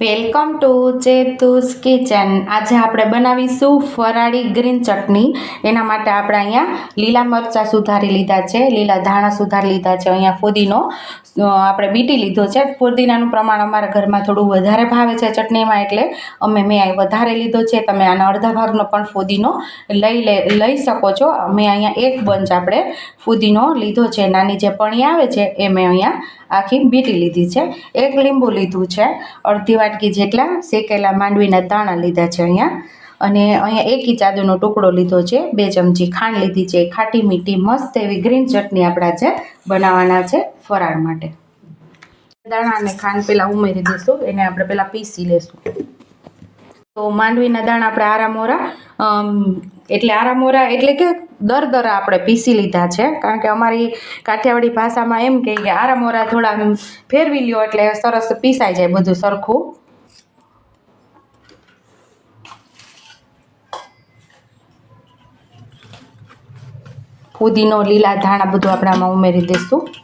Welcome to ચેતુસ kitchen. આજે આપણે બનાવીશું ફરાળી ગ્રીન ચટણી. એના માટે આપણે અહીંયા લીલા મરચાં સુધારી લીધા છે, લીલા ધાણા સુધારી લીધા છે, અહીંયા ફુદીનો આપણે બીટી લીધો છે. ફુદીનાનું પ્રમાણ અમારા ઘરમાં થોડું વધારે ભાવે છે ચટણીમાં એટલે અમે મેં અહીં વધારે લીધો છે. તમે આના અડધા ભાગનો પણ ફુદીનો લઈ લે, લઈ શકો છો. મેં અહીંયા એક બંચ આપણે ફુદીનો લીધો છે. નાની જે પણી આવે છે, એ મેં અહીંયા આખી બીટી લીધી છે. એક લીંબુ લીધું છે. અડધી વાટકી જેટલા શેકેલા માંડવીના દાણા લીધા છે અહીંયા. અને અહીંયા એક આદુનો ટુકડો લીધો છે, બે ચમચી ખાંડ લીધી છે, ખાટી મીઠી મસ્ત એવી ગ્રીન ચટણી આપણા છે બનાવવાના છે ફરાળ માટે. દાણા અને ખાંડ પહેલાં ઉમેરી દઈશું, એને આપણે પહેલાં પીસી લેશું. તો માંડવીના દાણા આપણે આરામોરા એટલે આરામોરા એટલે કે દર દર આપણે પીસી લીધા છે. કારણ કે અમારી કાઠિયાવાડી ભાષામાં એમ કે આરામોરા થોડા ફેરવી લ્યો એટલે સરસ પીસાઈ જાય બધું સરખું. ફુદીનો, લીલા ધાણા બધું આપણામાં ઉમેરી દઈશું.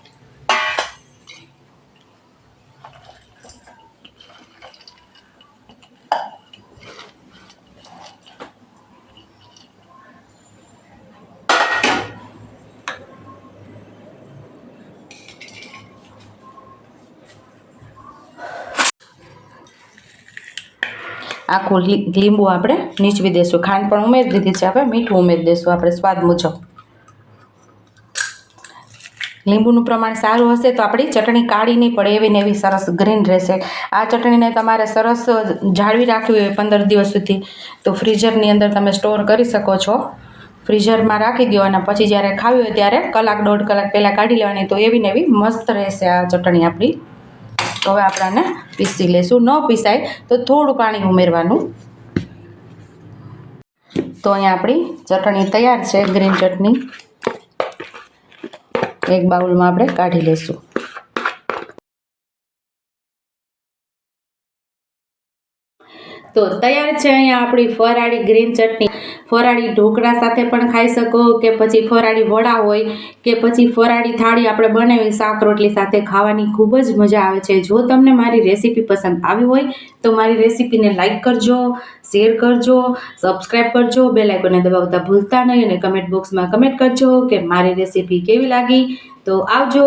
આખું લીંબુ આપણે નીચવી દઈશું ખાંડ પણ ઉમેરી દીધી છે હવે મીઠું ઉમેરી દઈશું આપણે સ્વાદ મુજબ. લીંબુનું પ્રમાણ સારું હશે તો આપણી ચટણી કાળી નહીં પડે એવી ને એવી સરસ ગ્રીન રહેશે. આ ચટણીને તમારે સરસ જાળવી રાખવી હોય પંદર દિવસ સુધી. તો ફ્રીઝરની અંદર તમે સ્ટોર કરી શકો છો. ફ્રીઝરમાં રાખી દો અને પછી જ્યારે ખાવી હોય ત્યારે કલાક, દોઢ કલાક પહેલાં કાઢી લેવાની તો એવી ને એવી મસ્ત રહેશે આ ચટણી આપણી. તો હવે આપણાને પીસી લેશું. ન પીસાય તો થોડું પાણી ઉમેરવાનું. તો અહીંયા આપણી ચટણી તૈયાર છે, ગ્રીન ચટણી. એક બાઉલમાં આપણે કાઢી લઈશું તો તૈયાર છે અહીંયા આપણી ફરાળી ગ્રીન ચટણી. ફરાળી ઢોકળા સાથે પણ ખાઈ શકો કે પછી ફરાળી વડા હોય કે પછી ફરાળી થાળી આપણે બનાવી શાક રોટલી સાથે ખાવાની ખૂબ જ મજા આવે છે. જો તમને મારી રેસીપી પસંદ આવી હોય તો મારી રેસીપીને લાઇક કરજો, શેર કરજો સબસ્ક્રાઈબ કરજો બે લાઇકોને દબાવતા ભૂલતા નહીં અને કમેન્ટ બોક્સમાં કમેન્ટ કરજો કે મારી રેસીપી કેવી લાગી. તો આવજો.